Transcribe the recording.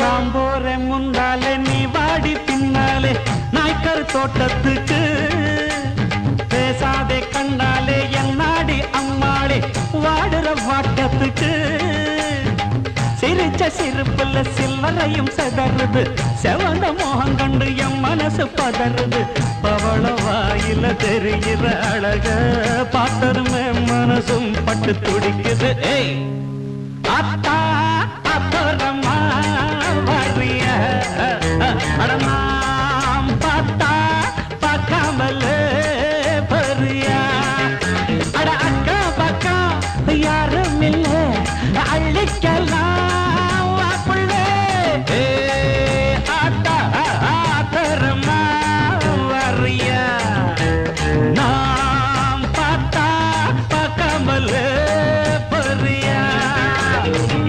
நான் போறேன் முன்னாலே நீ வாடி பின்னாலே நாய்க்கர் தோட்டத்துக்கு. பேசாதே கண்ணாலே என்னாடி அம்மாளே வாடுற வாட்டத்துக்கு. சிரிச்ச சிரிப்புல சில்லறையும் செதறுது. செவந்த மோகம் கண்டு என் மனசு பதறுது. பவள வாயில தெரிகிற அழக பார்த்ததுமே மனசும் பட்டு துடிக்குது. ஏய்! அத்தா அப்புறமா வரிய அடமாம் பார்த்தா பார்க்காமல பெரியா அட அக்கா பக்கா யாரும் இல்ல. அள்ளிக்கலாம்